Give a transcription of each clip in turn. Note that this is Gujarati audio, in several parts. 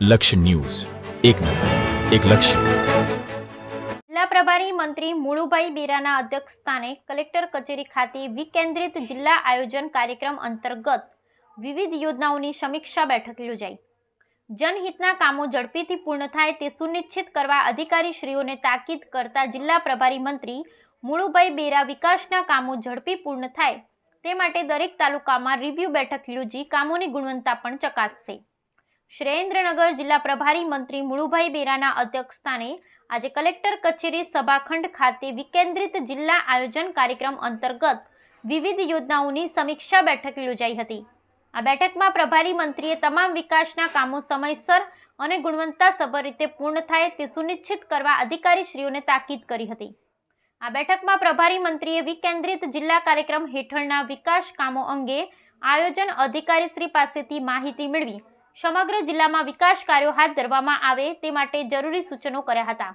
લક્ષ્ય ન્યૂઝ. એક નજર, એક લક્ષ્ય. જિલ્લા પ્રભારી મંત્રી મુળુભાઈ બેરાના અધ્યક્ષસ્થાને કલેક્ટર કચેરી ખાતે વિકેન્દ્રિત જિલ્લા આયોજન કાર્યક્રમ અંતર્ગત વિવિધ યોજનાઓની સમીક્ષા બેઠક યોજાઈ. જનહિતના કામો ઝડપીથી પૂર્ણ થાય તે સુનિશ્ચિત કરવા અધિકારીશ્રીઓને તાકીદ કરતા જિલ્લા પ્રભારી મંત્રી મુળુભાઈ બેરા વિકાસના કામો ઝડપી પૂર્ણ થાય તે માટે દરેક તાલુકામાં રિવ્યૂ બેઠક યોજી કામોની ગુણવત્તા પણ ચકાસશે. સુરેન્દ્રનગર જિલ્લા પ્રભારી મંત્રી મુળુભાઈ બેરાના અધ્યક્ષસ્થાને આજે કલેક્ટર કચેરી સભાખંડ ખાતે વિકેન્દ્રિત જિલ્લા આયોજન કાર્યક્રમ અંતર્ગત વિવિધ યોજનાઓની સમીક્ષા બેઠક યોજાઈ હતી. આ બેઠકમાં પ્રભારી મંત્રીએ તમામ વિકાસના કામો સમયસર અને ગુણવત્તાસભર રીતે પૂર્ણ થાય તે સુનિશ્ચિત કરવા અધિકારીશ્રીઓને તાકીદ કરી હતી. આ બેઠકમાં પ્રભારી મંત્રીએ વિકેન્દ્રિત જિલ્લા કાર્યક્રમ હેઠળના વિકાસ કામો અંગે આયોજન અધિકારીશ્રી પાસેથી માહિતી મેળવી સમગ્ર જિલ્લામાં વિકાસ કાર્યો હાથ ધરવામાં આવે તે માટે જરૂરી સૂચનો કર્યા હતા.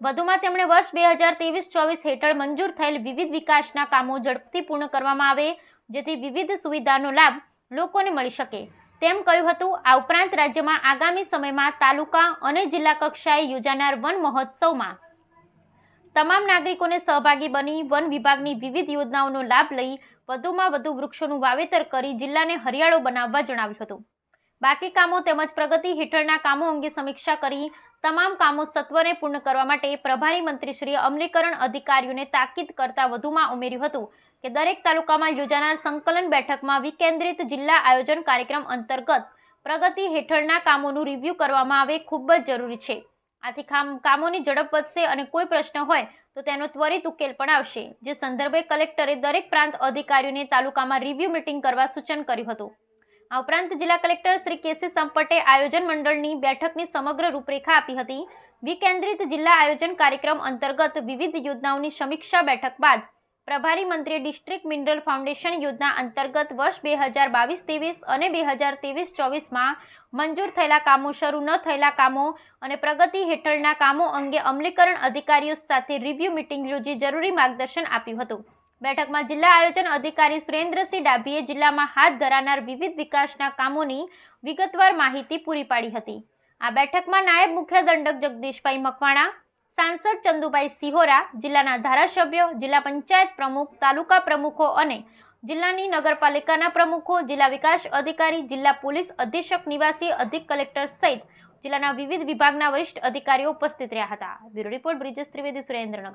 વધુમાં તેમણે વર્ષ બે હજાર ત્રેવીસ ચોવીસ હેઠળ મંજૂર થયેલ વિવિધ વિકાસના કામો ઝડપથી પૂર્ણ કરવામાં આવે, જેથી વિવિધ સુવિધાનો લાભ લોકોને મળી શકે. તેમ કહ્યું હતું, આ ઉપરાંત રાજ્યમાં આગામી સમયમાં તાલુકા અને જિલ્લા કક્ષાએ યોજાનાર વન મહોત્સવમાં તમામ નાગરિકોને સહભાગી બની વન વિભાગની વિવિધ યોજનાઓનો લાભ લઈ વધુમાં વધુ વૃક્ષોનું વાવેતર કરી જિલ્લાને હરિયાળો બનાવવા જણાવ્યું હતું. બાકી કામો તેમજ પ્રગતિ હેઠળના કામો અંગે સમીક્ષા કરી તમામ કામો સત્વરે પૂર્ણ કરવા માટે પ્રભારી મંત્રીશ્રીએ અમલીકરણ અધિકારીઓને તાકીદ કરતા વધુમાં ઉમેર્યું હતું કે દરેક તાલુકામાં યોજાનાર સંકલન બેઠકમાં વિકેન્દ્રિત જિલ્લા આયોજન કાર્યક્રમ અંતર્ગત પ્રગતિ હેઠળના કામોનું રિવ્યૂ કરવામાં આવે ખૂબ જ જરૂરી છે. આથી કામ, કામોની ઝડપ વધશે અને કોઈ પ્રશ્ન હોય તો તેનો ત્વરિત ઉકેલ પણ આવશે. જે સંદર્ભે કલેક્ટરે દરેક પ્રાંત અધિકારીઓને તાલુકામાં રિવ્યૂ મિટિંગ કરવા સૂચન કર્યું હતું. આ ઉપરાંત જિલ્લા કલેક્ટર શ્રી કેસી સંપટે આયોજન મંડળની બેઠકની સમગ્ર રૂપરેખા આપી હતી. વિકેન્દ્રિત જિલ્લા આયોજન કાર્યક્રમ અંતર્ગત વિવિધ યોજનાઓની સમીક્ષા બેઠક બાદ પ્રભારી મંત્રીએ ડિસ્ટ્રિક્ટ મિનરલ ફાઉન્ડેશન યોજના અંતર્ગત વર્ષ બે હજાર બાવીસ ત્રેવીસ અને બે હજાર ત્રેવીસ ચોવીસમાં મંજૂર થયેલા કામો શરૂ ન થયેલા કામો અને પ્રગતિ હેઠળના કામો અંગે અમલીકરણ અધિકારીઓ સાથે રિવ્યૂ મિટિંગ યોજી જરૂરી માર્ગદર્શન આપ્યું હતું. બેઠકમાં જિલ્લા આયોજન અધિકારી સુરેન્દ્રસિંહ ડાભીએ જિલ્લામાં હાથ ધરાનાર વિવિધ વિકાસના કામોની વિગતવાર માહિતી પૂરી પાડી હતી. આ બેઠકમાં નાયબ મુખ્ય દંડક જગદીશભાઈ મકવાણા, સાંસદ ચંદુભાઈ સિહોરા, જિલ્લાના ધારાસભ્યો, જિલ્લા પંચાયત પ્રમુખ, તાલુકા પ્રમુખો અને જિલ્લાની નગરપાલિકાના પ્રમુખો, જિલ્લા વિકાસ અધિકારી, જિલ્લા પોલીસ અધિક્ષક, નિવાસી, અધિક કલેક્ટર સહિત જિલ્લાના વિવિધ વિભાગના વરિષ્ઠ અધિકારીઓ ઉપસ્થિત રહ્યા હતા. Bureau report Brijesh Trivedi Surendranagar.